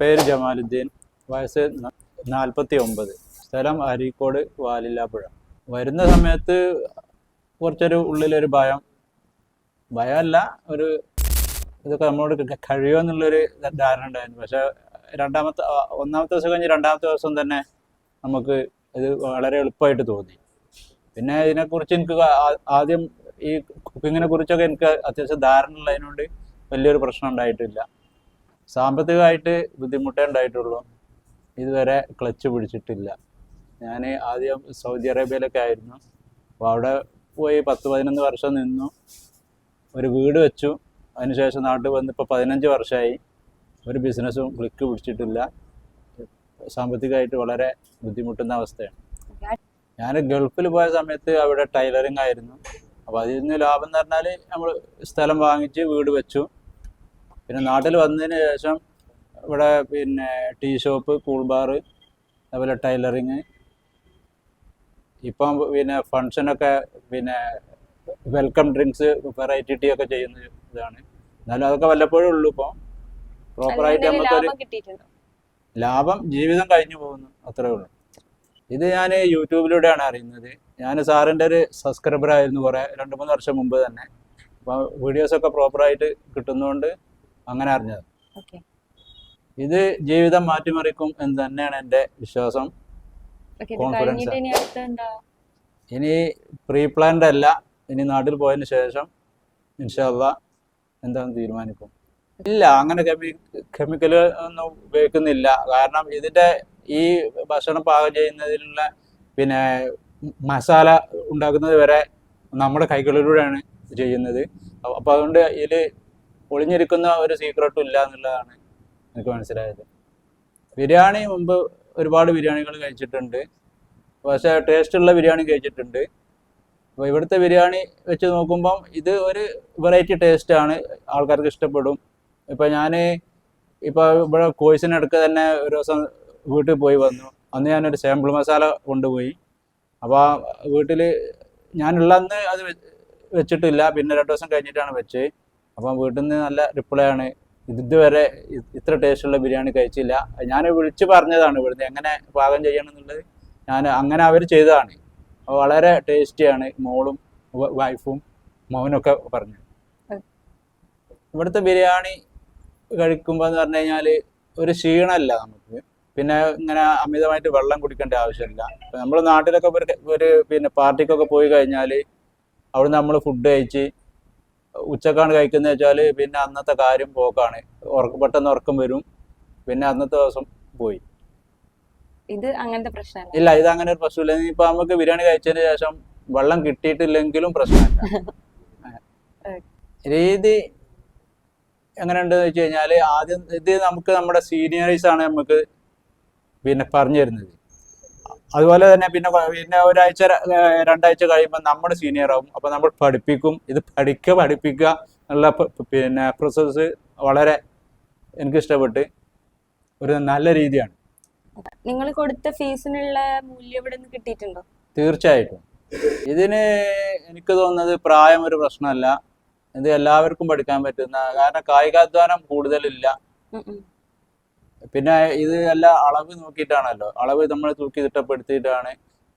പേര് ജമാലുദ്ദീൻ വയസ്സ് നാൽപ്പത്തി ഒമ്പത് സ്ഥലം അരീക്കോട് വാലില്ലാപ്പുഴ വരുന്ന സമയത്ത് കുറച്ചൊരു ഉള്ളിലൊരു ഭയം. ഭയമല്ല ഒരു ഇതൊക്കെ നമ്മളോട് കഴിയുമോ എന്നുള്ളൊരു ധാരണ ഉണ്ടായിരുന്നു. പക്ഷെ രണ്ടാമത്തെ ഒന്നാമത്തെ ദിവസം കഴിഞ്ഞ് രണ്ടാമത്തെ ദിവസം തന്നെ നമുക്ക് ഇത് വളരെ എളുപ്പമായിട്ട് തോന്നി. പിന്നെ ഇതിനെക്കുറിച്ച് എനിക്ക് ആദ്യം ഈ കുക്കിങ്ങിനെ കുറിച്ചൊക്കെ എനിക്ക് അത്യാവശ്യം ധാരണ ഉള്ളതിനോണ്ട് വലിയൊരു പ്രശ്നം ഉണ്ടായിട്ടില്ല. സാമ്പത്തികമായിട്ട് ബുദ്ധിമുട്ടേ ഉണ്ടായിട്ടുള്ളൂ. ഇതുവരെ ക്ലച്ച് പിടിച്ചിട്ടില്ല. ഞാൻ ആദ്യം സൗദി അറേബ്യയിലൊക്കെ ആയിരുന്നു. അപ്പോൾ അവിടെ പോയി പത്ത് പതിനൊന്ന് വർഷം നിന്നു. ഒരു വീട് വെച്ചു. അതിനുശേഷം നാട്ടിൽ വന്ന് ഇപ്പോൾ പതിനഞ്ച് വർഷമായി ഒരു ബിസിനസ്സും ക്ലിക്ക് പിടിച്ചിട്ടില്ല. സാമ്പത്തികമായിട്ട് വളരെ ബുദ്ധിമുട്ടുന്ന അവസ്ഥയാണ്. ഞാൻ ഗൾഫിൽ പോയ സമയത്ത് അവിടെ ടൈലറിംഗ് ആയിരുന്നു. അപ്പോൾ അതിൽ നിന്ന് ലാഭം എന്ന് പറഞ്ഞാൽ നമ്മൾ സ്ഥലം വാങ്ങിച്ച് വീട് വെച്ചു. പിന്നെ നാട്ടിൽ വന്നതിന് ശേഷം ഇവിടെ പിന്നെ ടീ ഷോപ്പ് കൂൾ ബാർ അതുപോലെ ടൈലറിങ്. ഇപ്പം പിന്നെ ഫങ്ഷനൊക്കെ പിന്നെ വെൽക്കം ഡ്രിങ്ക്സ് വെറൈറ്റി ടീ ഒക്കെ ചെയ്യുന്ന ഇതാണ്. എന്നാലും അതൊക്കെ വല്ലപ്പോഴും ഉള്ളൂ ഇപ്പോൾ പ്രോപ്പറായിട്ട് നമുക്കൊരു ലാഭം ജീവിതം കഴിഞ്ഞു പോകുന്നു അത്രേ ഉള്ളൂ. ഇത് ഞാൻ യൂട്യൂബിലൂടെയാണ് അറിയുന്നത്. ഞാൻ സാറിന്റെ ഒരു സബ്സ്ക്രൈബർ ആയിരുന്നു കുറേ രണ്ട് മൂന്ന് വർഷം മുമ്പ് തന്നെ. അപ്പോൾ വീഡിയോസൊക്കെ പ്രോപ്പറായിട്ട് കിട്ടുന്നതുകൊണ്ട് അങ്ങനെ അറിഞ്ഞത്. ഇത് ജീവിതം മാറ്റിമറിക്കും എന്ന് തന്നെയാണ് എന്റെ വിശ്വാസം. കോൺഫിഡൻസ് ഇനി പ്രീ പ്ലാൻഡ് അല്ല. ഇനി നാട്ടിൽ പോയതിന് ശേഷം ഇൻഷാല്ല എന്താണെന്ന് തീരുമാനിക്കും. ഇല്ല അങ്ങനെ കെമി കെമിക്കൽ ഒന്നും ഉപയോഗിക്കുന്നില്ല. കാരണം ഇതിന്റെ ഈ ഭക്ഷണം പാകം ചെയ്യുന്നതിനുള്ള പിന്നെ മസാല ഉണ്ടാക്കുന്നത് വരെ നമ്മുടെ കൈകളിലൂടെയാണ് ചെയ്യുന്നത്. അപ്പൊ- അപ്പൊ അതുകൊണ്ട് ഇതിൽ ഒളിഞ്ഞിരിക്കുന്ന ഒരു സീക്രട്ടും ഇല്ല എന്നുള്ളതാണ് എനിക്ക് മനസ്സിലായത്. ബിരിയാണി മുമ്പ് ഒരുപാട് ബിരിയാണികൾ കഴിച്ചിട്ടുണ്ട്. പക്ഷേ ടേസ്റ്റുള്ള ബിരിയാണി കഴിച്ചിട്ടുണ്ട്. അപ്പോൾ ഇവിടുത്തെ ബിരിയാണി വെച്ച് നോക്കുമ്പം ഇത് ഒരു വെറൈറ്റി ടേസ്റ്റാണ് ആൾക്കാർക്ക് ഇഷ്ടപ്പെടും. ഇപ്പം ഞാൻ ഇപ്പോൾ ഇവിടെ കോഴ്സിനടുക്ക് തന്നെ ഒരു ദിവസം വീട്ടിൽ പോയി വന്നു. അന്ന് ഞാനൊരു സാമ്പിൾ മസാല കൊണ്ടുപോയി. അപ്പോൾ വീട്ടിൽ ഞാനുള്ള അന്ന് അത് വെച്ചിട്ടില്ല. പിന്നെ രണ്ട് ദിവസം കഴിഞ്ഞിട്ടാണ് വെച്ചത്. അപ്പം വീട്ടിൽ നിന്ന് നല്ല റിപ്ലൈ ആണ്. ഇതുവരെ ഇത്ര ടേസ്റ്റുള്ള ബിരിയാണി കഴിച്ചില്ല. ഞാൻ വിളിച്ച് പറഞ്ഞതാണ് ഇവിടുന്ന് എങ്ങനെ പാകം ചെയ്യണം എന്നുള്ളത് ഞാൻ അങ്ങനെ അവർ ചെയ്തതാണ്. വളരെ ടേസ്റ്റിയാണ് മോളും വൈഫും മോനൊക്കെ പറഞ്ഞു. ഇവിടുത്തെ ബിരിയാണി കഴിക്കുമ്പോൾ എന്ന് പറഞ്ഞു കഴിഞ്ഞാൽ ഒരു ക്ഷീണമല്ല നമുക്ക്. പിന്നെ ഇങ്ങനെ അമിതമായിട്ട് വെള്ളം കുടിക്കേണ്ട ആവശ്യമില്ല നമ്മൾ നാട്ടിലൊക്കെ ഒരു ഒരു പിന്നെ പാർട്ടിക്കൊക്കെ പോയി കഴിഞ്ഞാൽ അവിടെ നമ്മൾ ഫുഡ് കഴിച്ച് ഉച്ചക്കാണ് കഴിക്കുന്നത് വെച്ചാൽ പിന്നെ അന്നത്തെ കാര്യം പോക്കാണ്. ഉറക്കം പെട്ടെന്ന് ഉറക്കം വരും. പിന്നെ അന്നത്തെ ദിവസം പോയി. ഇത് അങ്ങനത്തെ പ്രശ്നം ഇല്ല ഇത് അങ്ങനെ ഒരു പ്രശ്നമില്ല. ഇപ്പൊ നമുക്ക് ബിരിയാണി കഴിച്ചതിന് ശേഷം വെള്ളം കിട്ടിയിട്ടില്ലെങ്കിലും പ്രശ്നമില്ല. രീതി എങ്ങനെയുണ്ടെന്ന് വെച്ച് കഴിഞ്ഞാൽ ആദ്യം ഇത് നമുക്ക് നമ്മുടെ സീനിയേഴ്സ് ആണ് നമുക്ക് പിന്നെ പറഞ്ഞു തരുന്നത്. അതുപോലെ തന്നെ പിന്നെ പിന്നെ ഒരാഴ്ച രണ്ടാഴ്ച കഴിയുമ്പോൾ നമ്മൾ സീനിയർ ആവും. അപ്പൊ നമ്മൾ പഠിപ്പിക്കും. ഇത് പഠിക്കുക പഠിപ്പിക്കുക എന്നുള്ള പിന്നെ പ്രോസസ്സ് വളരെ എനിക്ക് ഇഷ്ടപ്പെട്ട് ഒരു നല്ല രീതിയാണ്. നിങ്ങൾ കൊടുത്ത ഫീസിനുള്ള മൂല്യം ഇവിടെ നിന്ന് കിട്ടിയിട്ടുണ്ടോ? തീർച്ചയായിട്ടും. ഇതിന് എനിക്ക് തോന്നുന്നത് പ്രായം ഒരു പ്രശ്നമല്ല. ഇത് എല്ലാവർക്കും പഠിക്കാൻ പറ്റുന്ന കാരണം കായികാധ്വാനം കൂടുതലില്ല. പിന്നെ ഇത് എല്ലാ അളവ് നോക്കിയിട്ടാണല്ലോ. അളവ് നമ്മൾ തൂക്കി തിട്ടപ്പെടുത്തിയിട്ടാണ്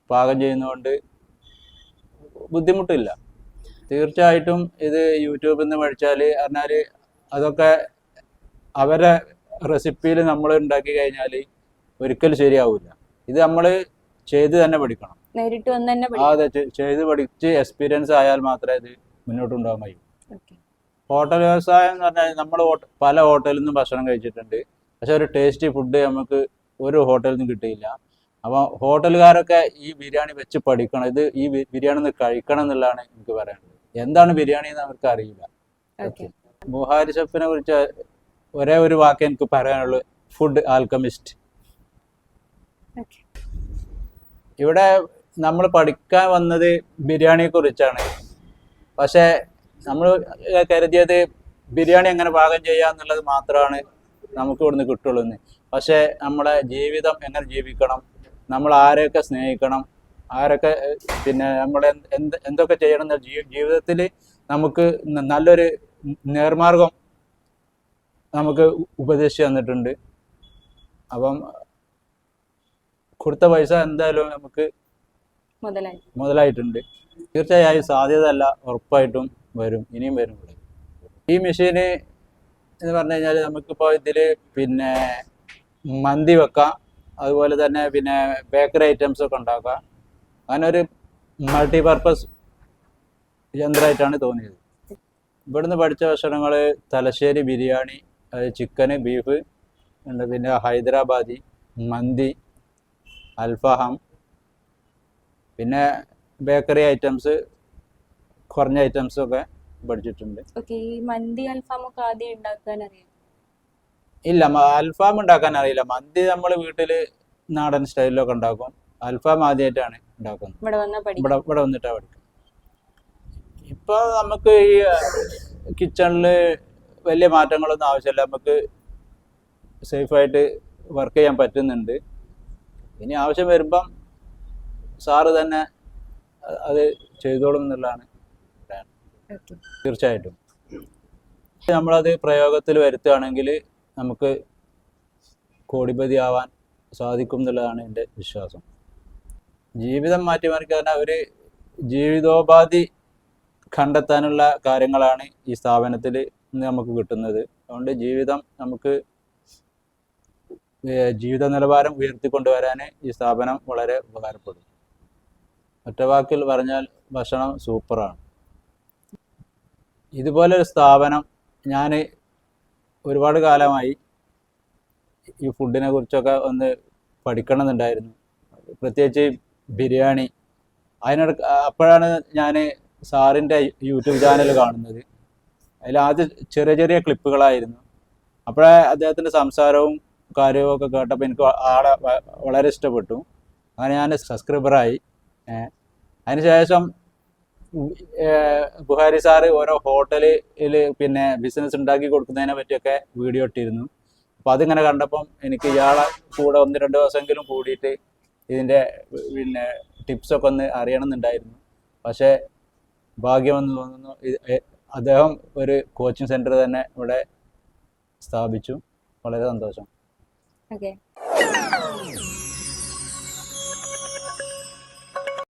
പാകം ചെയ്യുന്നതുകൊണ്ട് ബുദ്ധിമുട്ടില്ല. തീർച്ചയായിട്ടും ഇത് യൂട്യൂബിൽ നിന്ന് പഠിച്ചാൽ പറഞ്ഞാൽ അതൊക്കെ അവരെ റെസിപ്പിയിൽ നമ്മൾ ഉണ്ടാക്കി കഴിഞ്ഞാൽ ഒരിക്കലും ശരിയാവില്ല ഇത് നമ്മൾ ചെയ്ത് തന്നെ പഠിക്കണം. നേരിട്ട് വന്ന് തന്നെ അതെ ചെയ്ത് പഠിച്ച് എക്സ്പീരിയൻസ് ആയാൽ മാത്രമേ ഇത് മുന്നോട്ട് ഉണ്ടാകാൻ കഴിയൂ. ഹോട്ടൽ വ്യവസായം എന്ന് പറഞ്ഞാൽ നമ്മൾ പല ഹോട്ടലിൽ നിന്നും ഭക്ഷണം കഴിച്ചിട്ടുണ്ട്. പക്ഷെ ഒരു ടേസ്റ്റി ഫുഡ് നമുക്ക് ഒരു ഹോട്ടലിൽ നിന്നും കിട്ടിയില്ല. അപ്പോൾ ഹോട്ടലുകാരൊക്കെ ഈ ബിരിയാണി വെച്ച് പഠിക്കണം. ഇത് ഈ ബിരിയാണി ഒന്ന് കഴിക്കണം എന്നുള്ളതാണ് എനിക്ക് പറയാനുള്ളത്. എന്താണ് ബിരിയാണി എന്ന് അവർക്ക് അറിയില്ല. മുഹാരി ബുഹാരി ഷെഫിനെ കുറിച്ച് ഒരേ ഒരു വാക്ക് എനിക്ക് പറയാനുള്ളൂ. ഫുഡ് ആൽക്കമിസ്റ്റ് ഇവിടെ നമ്മൾ പഠിക്കാൻ വന്നത് ബിരിയാണിയെ കുറിച്ചാണ്. പക്ഷേ നമ്മൾ കരുതിയത് ബിരിയാണി എങ്ങനെ പാകം ചെയ്യുക എന്നുള്ളത് മാത്രമാണ്. നമുക്ക് ഇവിടുന്ന് കിട്ടുള്ളൂ എന്ന് പക്ഷേ നമ്മളെ ജീവിതം എങ്ങനെ ജീവിക്കണം? നമ്മൾ ആരെയൊക്കെ സ്നേഹിക്കണം? ആരൊക്കെ പിന്നെ നമ്മൾ എന്ത് എന്ത് എന്തൊക്കെ ചെയ്യണം എന്ന ജീവിതത്തിൽ നമുക്ക് നല്ലൊരു നേർമാർഗം നമുക്ക് ഉപദേശിച്ചു തന്നിട്ടുണ്ട്. അപ്പം കൊടുത്ത പൈസ എന്തായാലും നമുക്ക് മുതലായി. മുതലായിട്ടുണ്ട്. തീർച്ചയായും സാധ്യതയല്ല ഉറപ്പായിട്ടും വരും. ഇനിയും വരും ഈ മെഷീന് എന്ന് പറഞ്ഞു കഴിഞ്ഞാൽ നമുക്കിപ്പോൾ ഇതിൽ പിന്നെ മന്തി വെക്കാം അതുപോലെ തന്നെ പിന്നെ ബേക്കറി ഐറ്റംസ് ഒക്കെ ഉണ്ടാക്കാം. അങ്ങനെ ഒരു മൾട്ടി പർപ്പസ് യന്ത്രമായിട്ടാണ് തോന്നിയത്. ഇവിടുന്ന് പഠിച്ച ഭക്ഷണങ്ങൾ തലശ്ശേരി ബിരിയാണി ചിക്കന് ബീഫ് ഉണ്ട് പിന്നെ ഹൈദരാബാദി മന്തി അൽഫാം പിന്നെ ബേക്കറി ഐറ്റംസ് കുറഞ്ഞ ഐറ്റംസ് ഒക്കെ ഉണ്ട് ഓക്കെ ഈ മന്തി അൽഫാമൊക്കെ ആദ്യം ഉണ്ടാക്കാൻ അറിയാം? ഇല്ല അൽഫാം ഉണ്ടാക്കാൻ അറിയില്ല. മന്തി നമ്മൾ വീട്ടിൽ നാടൻ സ്റ്റൈലിലൊക്കെ ഉണ്ടാക്കും. അൽഫാം ആദ്യമായിട്ടാണ് ഉണ്ടാക്കുന്നത്. ഇവിടെ വന്നിട്ടാ പഠിക്കും. ഇവിടെ ഇവിടെ വന്നിട്ടാണ് പഠിക്കുന്നത് ഇപ്പൊ നമുക്ക് ഈ കിച്ചണിൽ വലിയ മാറ്റങ്ങളൊന്നും ആവശ്യമില്ല. നമുക്ക് സേഫായിട്ട് വർക്ക് ചെയ്യാൻ പറ്റുന്നുണ്ട്. ഇനി ആവശ്യം വരുമ്പം സാറ് തന്നെ അത് ചെയ്തോളും എന്നുള്ളതാണ്. തീർച്ചയായിട്ടും. നമ്മളത് പ്രയോഗത്തിൽ വരുത്തുകയാണെങ്കിൽ നമുക്ക് കോടിപതി ആവാൻ സാധിക്കും എന്നുള്ളതാണ് എന്റെ വിശ്വാസം. ജീവിതം മാറ്റിമറിക്കാൻ അവർ ജീവിതോപാധി കണ്ടെത്താനുള്ള കാര്യങ്ങളാണ് ഈ സ്ഥാപനത്തിൽ നമുക്ക് കിട്ടുന്നത്. അതുകൊണ്ട് ജീവിതം നമുക്ക് ജീവിത നിലവാരം ഉയർത്തിക്കൊണ്ടുവരാൻ ഈ സ്ഥാപനം വളരെ ഉപകാരപ്പെടും ഒറ്റ വാക്കിൽ പറഞ്ഞാൽ ഭക്ഷണം സൂപ്പറാണ്. ഇതുപോലൊരു സ്ഥാപനം ഞാൻ ഒരുപാട് കാലമായി ഈ ഫുഡിനെ കുറിച്ചൊക്കെ ഒന്ന് പഠിക്കണമെന്നുണ്ടായിരുന്നു. പ്രത്യേകിച്ച് ബിരിയാണി. അതിനിട അപ്പോഴാണ് ഞാൻ സാറിന്റെ യൂട്യൂബ് ചാനൽ കാണുന്നത്. അതിൽ ആദ്യം ചെറിയ ചെറിയ ക്ലിപ്പുകളായിരുന്നു. അപ്പോഴേ അദ്ദേഹത്തിന്റെ സംസാരവും കാര്യവും ഒക്കെ കേട്ടപ്പോൾ എനിക്ക് ആളെ വളരെ ഇഷ്ടപ്പെട്ടു. അങ്ങനെ ഞാൻ സബ്സ്ക്രൈബറായി അതിനുശേഷം ബുഹാരി സാറ് ഓരോ ഹോട്ടലിൽ പിന്നെ ബിസിനസ് ഉണ്ടാക്കി കൊടുക്കുന്നതിനെ പറ്റിയൊക്കെ വീഡിയോ ഇട്ടിരുന്നു. അപ്പൊ അതിങ്ങനെ കണ്ടപ്പം എനിക്ക് ഇയാളെ കൂടെ ഒന്ന് രണ്ട് ദിവസമെങ്കിലും കൂടിയിട്ട് ഇതിന്റെ പിന്നെ ടിപ്സൊക്കെ ഒന്ന് അറിയണമെന്നുണ്ടായിരുന്നു. പക്ഷേ ഭാഗ്യമെന്ന് തോന്നുന്നു അദ്ദേഹം ഒരു കോച്ചിങ് സെന്റർ തന്നെ ഇവിടെ സ്ഥാപിച്ചു. വളരെ സന്തോഷം. ഓക്കെ.